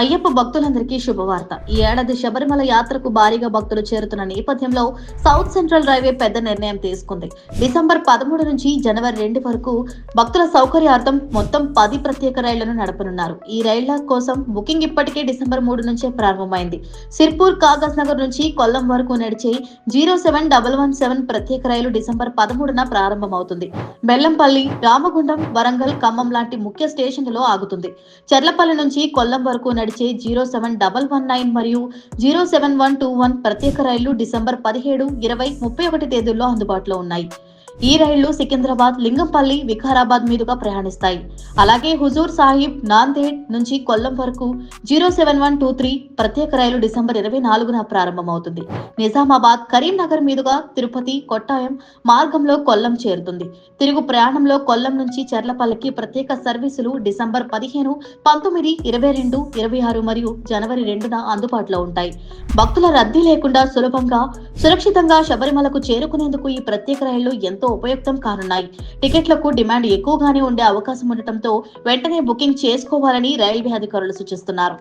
అయ్యప్ప భక్తులందరికీ శుభవార్త. ఈ ఏడాది శబరిమల యాత్రకు భారీగా భక్తులు చేరుతున్న నేపథ్యంలో సౌత్ సెంట్రల్ రైల్వే పెద్ద నిర్ణయం తీసుకుంది. డిసెంబర్ పదమూడు నుంచి జనవరి రెండు వరకు భక్తుల సౌకర్యార్థం మొత్తం పది ప్రత్యేక రైళ్ళను నడపనున్నారు. ఈ రైళ్ళ కోసం బుకింగ్ ఇప్పటికే డిసెంబర్ మూడు నుంచే ప్రారంభమైంది. సిర్పూర్ కాగజ్ నగర్ నుంచి కొల్లం వరకు నడిచే zero seven double one seven ప్రత్యేక రైలు డిసెంబర్ పదమూడున ప్రారంభమవుతుంది. బెల్లంపల్లి రామగుండం వరంగల్ ఖమ్మం లాంటి ముఖ్య స్టేషన్లలో ఆగుతుంది. చెర్లపల్లి నుంచి కొల్లం వరకు నడిచే zero seven double one nine మరియు zero seven one two one ప్రత్యేక రైళ్ళు డిసెంబర్ పదిహేడు ఇరవై ముప్పై ఒకటి తేదీల్లో అందుబాటులో ఉన్నాయి. ఈ రైళ్ళు సికింద్రాబాద్ లింగంపల్లి వికారాబాద్ మీదుగా ప్రయాణిస్తాయి. అలాగే హుజూర్ సాహిబ్ నాందేడ్ నుంచి కొల్లం వరకు zero seven one two three ప్రత్యేక రైలు డిసెంబర్ ఇరవై నాలుగున ప్రారంభమవుతుంది. నిజామాబాద్ కరీంనగర్ మీదుగా తిరుపతి కొట్టాయం మార్గంలో కొల్లం చేరుతుంది. తిరుగు ప్రయాణంలో కొల్లం నుంచి చెర్లపల్లికి ప్రత్యేక సర్వీసులు డిసెంబర్ పదిహేను పంతొమ్మిది ఇరవై రెండు ఇరవై ఆరు మరియు జనవరి రెండున అందుబాటులో ఉంటాయి. భక్తుల రద్దీ లేకుండా సులభంగా సురక్షితంగా శబరిమలకు చేరుకునేందుకు ఈ ప్రత్యేక రైళ్ళు ఎంతో ఉపయుక్తం కానున్నాయి. టికెట్లకు డిమాండ్ ఎక్కువగానే ఉండే అవకాశం ఉండటంతో వెంటనే బుకింగ్ చేసుకోవాలని రైల్వే అధికారులు సూచిస్తున్నారు.